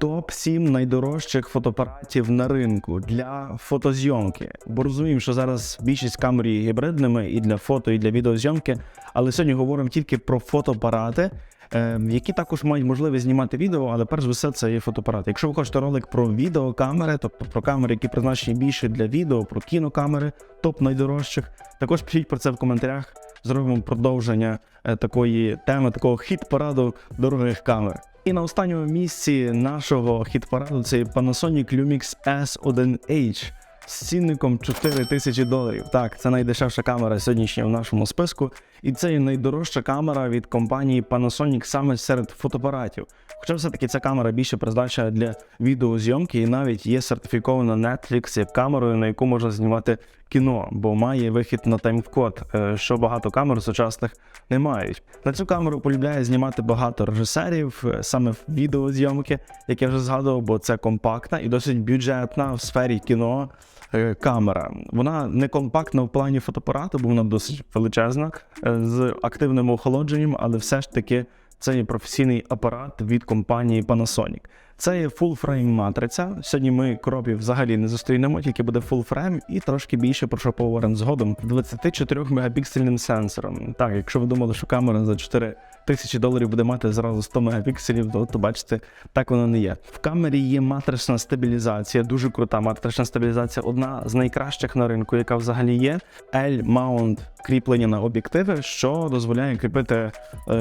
топ 7 найдорожчих фотоапаратів на ринку для фотозйомки. Бо розуміємо, що зараз більшість камер є гібридними і для фото, і для відеозйомки. Але сьогодні говоримо тільки про фотоапарати, е, які також мають можливість знімати відео, але перш за все це є фотоапарати. Якщо ви хочете ролик про відеокамери, тобто про камери, які призначені більше для відео, про кінокамери, топ найдорожчих, також пишіть про це в коментарях. Зробимо продовження е, такої теми, такого хіт-параду дорогих камер. І на останньому місці нашого хіт-параду це є Panasonic Lumix S1H з цінником 4 тисячі доларів. Так, це найдешевша камера сьогоднішня в нашому списку, і це найдорожча камера від компанії Panasonic саме серед фотоапаратів. Хоча все-таки ця камера більше призначена для відеозйомки і навіть є сертифікована Netflix як камерою, на яку можна знімати кіно, бо має вихід на таймкод, е, що багато камер сучасних не мають. На цю камеру полюбляє знімати багато режисерів, е, саме відеозйомки, як я вже згадував, бо це компактна і досить бюджетна в сфері кіно. е, Камера вона не компактна в плані фотоапарату, бо вона досить величезна з активним охолодженням, але все ж таки це є професійний апарат від компанії Panasonic. Це є full frame матриця. Сьогодні ми кропів взагалі не зустрінемо, тільки буде full frame і трошки більше про що поговоримо згодом. 24 мегапіксельним сенсором. Так, якщо ви думали, що камера за 4 тисячі доларів буде мати зразу 100 мегапікселів, то, то бачите, так воно не є. В камері є матрична стабілізація, дуже крута матрична стабілізація, одна з найкращих на ринку, яка взагалі є. L-mount кріплення на об'єктиви, що дозволяє кріпити е,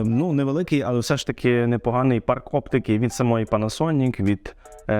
ну невеликий, але все ж таки непоганий парк оптики від самої Panasonic, від е,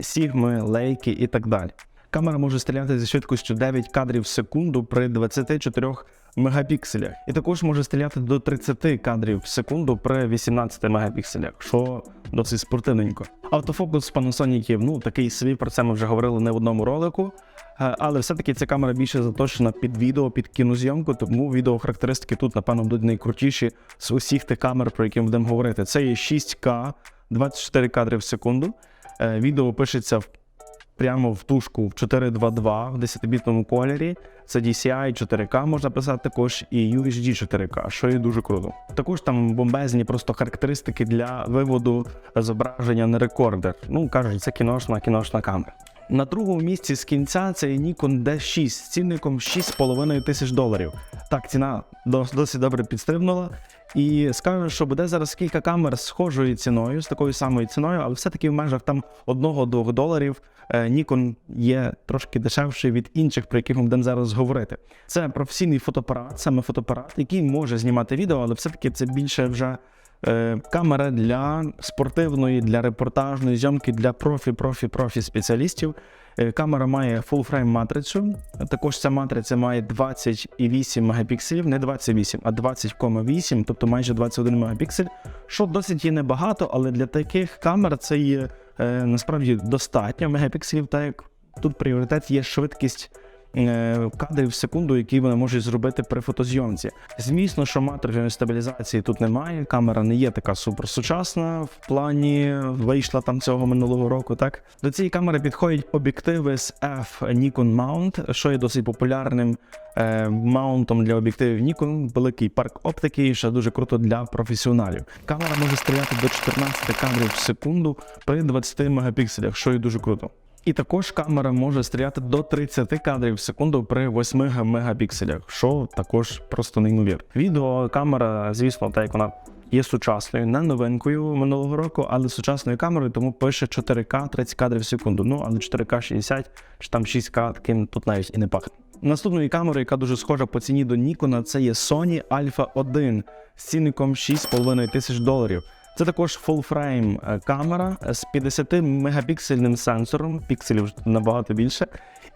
Sigma, Leica і так далі. Камера може стріляти зі швидкістю 9 кадрів в секунду при 24 мегапікселях, і також може стріляти до 30 кадрів в секунду при 18 мегапікселях, що досить спортивненько. Автофокус Panasonic, ну такий собі про це ми вже говорили не в одному ролику. Е, Але все-таки ця камера більше заточена під відео, під кінозйомку, тому відеохарактеристики тут, напевно, будуть найкрутіші з усіх тих камер, про які ми будемо говорити. Це є 6К, 24 кадри в секунду. Е, Відео пишеться в прямо в тушку в 422 в 10-бітному кольорі. Це DCI 4K можна писати також і UHD 4K, що є дуже круто. Також там бомбезні просто характеристики для виводу зображення на рекордер. Ну кажуть, це кіношна кіношна камера. На другому місці з кінця це Nikon D6 з цінником 6,5 тисяч доларів. Так, ціна дос- досить добре підстрибнула. І скажу, що буде зараз кілька камер схожою ціною, з такою самою ціною, але все-таки в межах там 1-2 доларів е, Nikon є трошки дешевший від інших, про яких ми будемо зараз говорити. Це професійний фотоапарат, саме фотоапарат, який може знімати відео, але все-таки це більше вже камера для спортивної, для репортажної зйомки, для профі, профі, профі спеціалістів. Е, Камера має full frame матрицю. Також ця матриця має 28 мегапікселів, не 28, а 20,8, тобто майже 21 мегапіксель, що досить є небагато, але для таких камер це є е, насправді достатньо мегапікселів, так як тут пріоритет є швидкість. Е, Кадрів в секунду, які вони можуть зробити при фотозйомці. Звісно, що матричної стабілізації тут немає. Камера не є така суперсучасна в плані вийшла там цього минулого року. Так до цієї камери підходять об'єктиви з F Nikon Mount, що є досить популярним е, маунтом для об'єктивів Nikon. Великий парк оптики, що дуже круто для професіоналів. Камера може стріляти до 14 кадрів в секунду при 20 мегапікселях, що є дуже круто. І також камера може стріляти до 30 кадрів в секунду при 8 мегапікселях, що також просто неймовірно. Відеокамера, звісно, так як вона є сучасною, не новинкою минулого року, але сучасною камерою, тому пише 4К 30 кадрів в секунду. Ну але 4К 60 чи там 6К таким тут навіть і не пахне. Наступною камерою, яка дуже схожа по ціні до Nikon, це є Sony Alpha 1 з цінником 6,5 тисяч доларів. Це також фулфрейм е, камера з 50 мегапіксельним сенсором, пікселів набагато більше,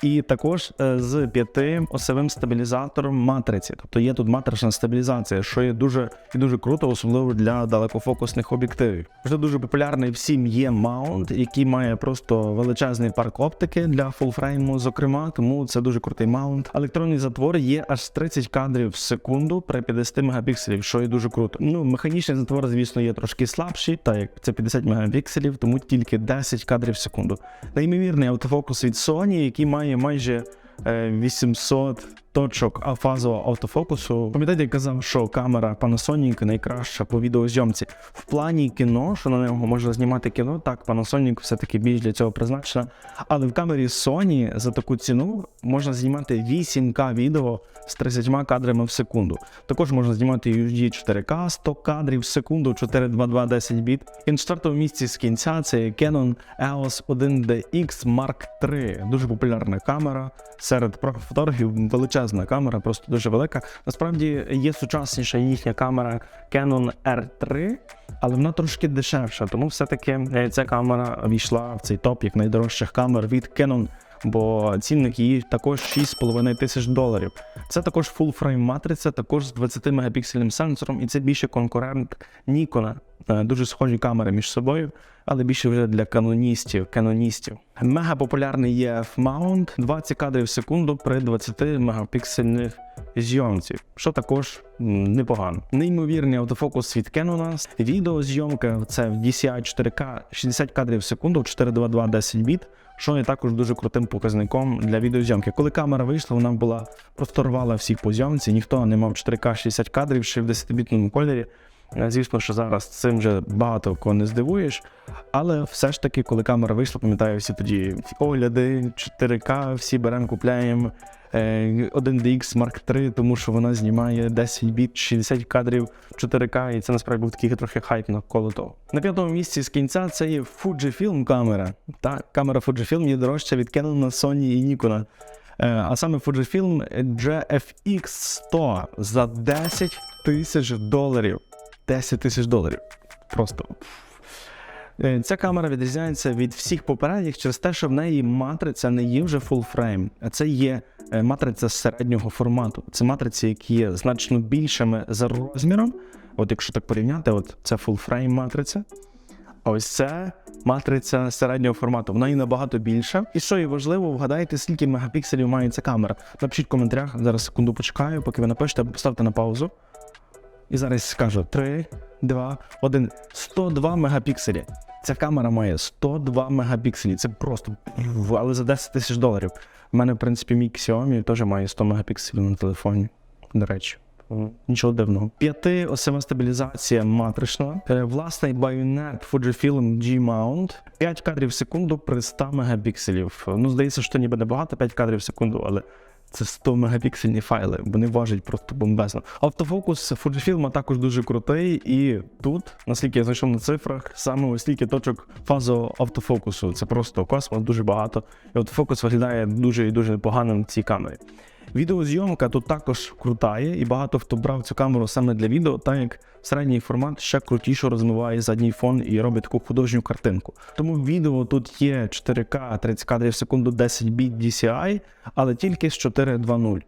і також е, з 5 осевим стабілізатором матриці. Тобто є тут матрична стабілізація, що є дуже і дуже круто, особливо для далекофокусних об'єктивів. Вже дуже популярний всім є маунт, який має просто величезний парк оптики для frame, зокрема, тому це дуже крутий маунт. Електронний затвор є аж 30 кадрів в секунду при 50 мегапікселів, що є дуже круто. Ну, механічний затвор, звісно, є трошки слабший, так як це 50 мегапікселів, тому тільки 10 кадрів в секунду. Неймовірний автофокус від Sony, який має майже е, 800 точок фазового автофокусу. Пам'ятаєте, я казав, що камера Panasonic найкраща по відеозйомці. В плані кіно, що на нього можна знімати кіно, так, Panasonic все-таки більш для цього призначена. Але в камері Sony за таку ціну можна знімати 8К відео з 30 кадрами в секунду. Також можна знімати UHD 4К 100 кадрів в секунду, 422 10 біт. І на четвертому місці з кінця це Canon EOS 1DX Mark III. Дуже популярна камера серед профотографів. Величезна камера, просто дуже велика. Насправді є сучасніша їхня камера Canon R3, але вона трошки дешевша. Тому все-таки е, ця камера війшла в цей топ як найдорожчих камер від Canon. Бо цінник її також 6,5 тисяч доларів. Це також full frame матриця, також з 20 мегапіксельним сенсором, і це більше конкурент Нікона. Е, Дуже схожі камери між собою, але більше вже для каноністів. каноністів. Мега популярний є F-mount 20 кадрів в секунду при 20 мегапіксельних зйомці, що також непогано. Неймовірний автофокус від Canon. Відеозйомка це в DCI 4K 60 кадрів в секунду, 422 10 біт що є також дуже крутим показником для відеозйомки. Коли камера вийшла, вона була просто рвала всіх по зйомці, ніхто не мав 4К 60 кадрів ще в 10-бітному кольорі. Е, Звісно, що зараз цим вже багато кого не здивуєш, але все ж таки, коли камера вийшла, пам'ятаю всі тоді огляди, 4К, всі беремо, купляємо е, 1DX Mark III, тому що вона знімає 10 біт, 60 кадрів 4К, і це насправді був такий трохи хайп навколо того. На п'ятому місці з кінця це є Fujifilm камера. Так, камера Fujifilm є дорожча від Canon, Sony і Nikon. Е, А саме Fujifilm GFX 100 за 10 тисяч доларів. 10 тисяч доларів. Просто. Е, Ця камера відрізняється від всіх попередніх через те, що в неї матриця не є вже full frame, а це є е, матриця середнього формату. Це матриці, які є значно більшими за розміром. От якщо так порівняти, от це full frame матриця. А ось це матриця середнього формату. Вона і набагато більша. І що є важливо, вгадайте, скільки мегапікселів має ця камера. Напишіть в коментарях. Зараз секунду почекаю, поки ви напишете, поставте на паузу. І зараз скажу 3, 2, 1. 102 мегапікселі. Ця камера має 102 мегапікселі. Це просто але за 10 тисяч доларів. У мене, в принципі, мій Xiaomi теж має 100 мегапікселів на телефоні. До речі. Нічого дивного. П'яти осьова стабілізація матрична. Е, Власний байонет Fujifilm G-Mount. 5 кадрів в секунду при 100 мегапікселів. Ну, здається, що ніби небагато, 5 кадрів в секунду, але це 100 мегапіксельні файли, вони важать просто бомбезно. Автофокус Fujifilm також дуже крутий, і тут, наскільки я знайшов на цифрах, саме ось стільки точок фазового автофокусу. Це просто космос, дуже багато. І автофокус виглядає дуже і дуже непогано на цій камері. Відеозйомка тут також крутає, і багато хто брав цю камеру саме для відео, так як середній формат ще крутіше розмиває задній фон і робить таку художню картинку. Тому відео тут є 4К 30 кадрів в секунду 10 біт DCI, але тільки з 4.2.0.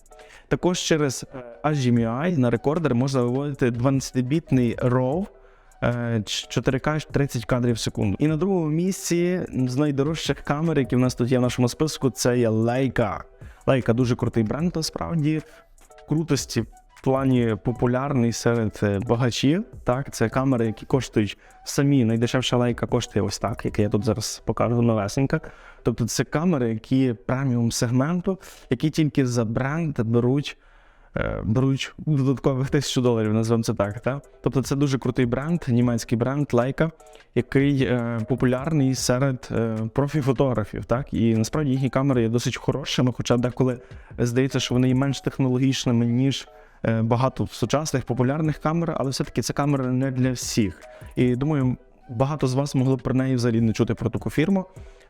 Також через е, HDMI на рекордер можна виводити 12-бітний RAW, е, 4К 30 кадрів в секунду. І на другому місці з найдорожчих камер, які в нас тут є в нашому списку, це є Leica. Leica дуже крутий бренд, насправді. Крутості плані популярний серед е, багачів. Так, це камери, які коштують самі. Найдешевша лейка коштує ось так, яке я тут зараз покажу новесенька. Тобто це камери, які преміум сегменту, які тільки за бренд беруть. е, Беруть додаткових тисячу доларів, називаємо це так. Та? Тобто це дуже крутий бренд, німецький бренд Leica, який е, популярний серед е, профі-фотографів. Так? І насправді їхні камери є досить хорошими, хоча деколи здається, що вони є менш технологічними, ніж багато сучасних популярних камер, але все-таки ця камера не для всіх. І думаю, багато з вас могло б про неї взагалі не чути про таку фірму.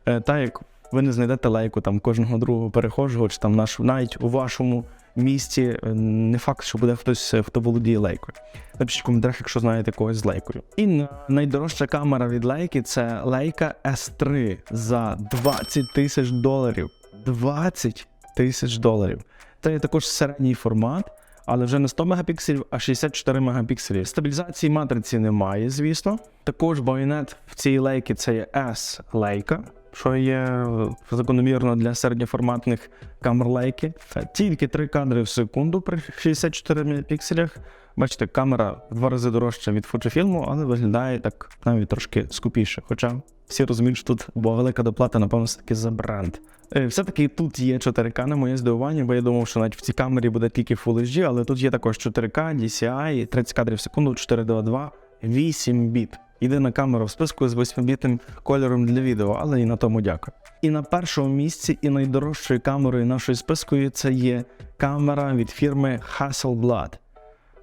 Е, Та як ви не знайдете лайку там кожного другого перехожого, чи там наш, навіть у вашому місті е, не факт, що буде хтось, е, хто володіє лейкою. Напишіть в коментарях, якщо знаєте когось з лейкою. І найдорожча камера від лейки це Leica S3 за 20 тисяч доларів. 20 тисяч доларів. Це також середній формат. Але вже не 100 мегапікселів, а 64 мегапікселів. Стабілізації матриці немає, звісно. Також байонет в цій лейки це є S лейка, що є е, закономірно для середньоформатних камер лейки. Тільки 3 кадри в секунду при 64 мегапікселях. Бачите, камера в два рази дорожча від фотофільму, але виглядає так навіть трошки скупіше. Хоча всі розуміють, що тут була велика доплата, напевно, все-таки за бренд. Е, Все-таки тут є 4К на моє здивування, бо я думав, що навіть в цій камері буде тільки Full HD, але тут є також 4К, DCI, 30 кадрів в секунду, 422, 8 біт. Єдина камера в списку з 8-бітним кольором для відео, але і на тому дякую. І на першому місці, і найдорожчою камерою нашої списку це є камера від фірми Hasselblad.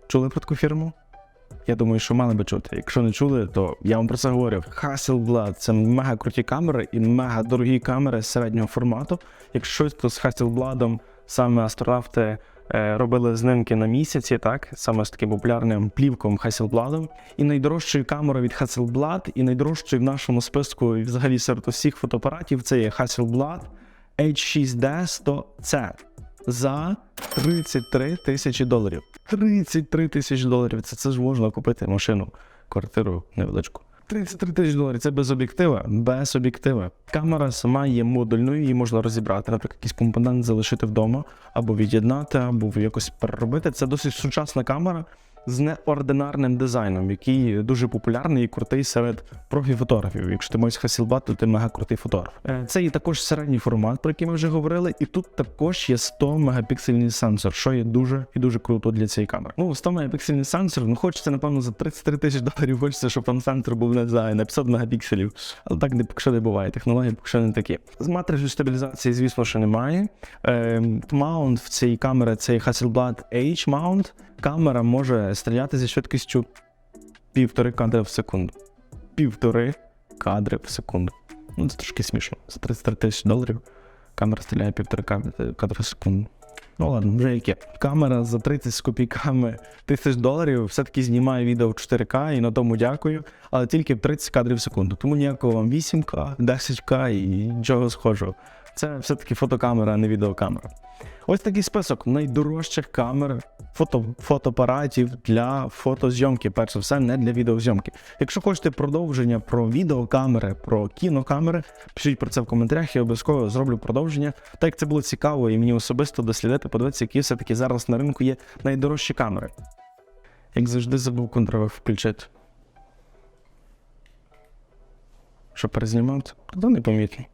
Чули про таку фірму? Я думаю, що мали би чути. Якщо не чули, то я вам про це говорив. Hasselblad – це мега круті камери і мега дорогі камери середнього формату. Якщо то з Hasselblad саме астронавти робили знимки на місяці, так саме з таким популярним плівком Hasselblad. І найдорожчою камерою від Hasselblad, і найдорожчою в нашому списку, взагалі серед усіх фотоапаратів, це є Hasselblad H6D 100C за 33 тисячі доларів. 33 тисячі доларів. Це, це ж можна купити машину, квартиру невеличку. 33 тисячі доларів це без об'єктива, без об'єктива. Камера сама є модульною, її можна розібрати, наприклад, якийсь компонент залишити вдома, або від'єднати, або якось переробити. Це досить сучасна камера з неординарним дизайном, який дуже популярний і крутий серед профі-фотографів. Якщо ти маєш Hasselblad, то ти мега крутий фотограф. Е, Це є також середній формат, про який ми вже говорили, і тут також є 100 мегапіксельний сенсор, що є дуже і дуже круто для цієї камери. Ну, 100 мегапіксельний сенсор, ну хочеться, напевно, за 33 тисячі доларів, хочеться, щоб там сенсор був не знаю, на 500 мегапікселів. Але так не поки що не буває. Технології поки що не такі. З матричної стабілізації, звісно, що немає. Маунт в цій камері це є Hasselblad H маунт. Камера може стріляти зі швидкістю півтори кадри в секунду. Півтори кадри в секунду. Ну, це трошки смішно. За 33 тисячі доларів камера стріляє півтори кадри в секунду. Ну ладно, вже яке. Камера за 30 з копійками тисяч доларів все-таки знімає відео в 4К і на тому дякую, але тільки в 30 кадрів в секунду. Тому ніякого вам 8К, 10К і нічого схожого. Це все-таки фотокамера, а не відеокамера. Ось такий список найдорожчих камер, фото, фотоапаратів для фотозйомки, перш за все, не для відеозйомки. Якщо хочете продовження про відеокамери, про кінокамери, пишіть про це в коментарях, я обов'язково зроблю продовження. Так як це було цікаво і мені особисто дослідити, подивитися, які все-таки зараз на ринку є найдорожчі камери. Як завжди, забув контрових включити. Що перезнімав? Тоді непомітно.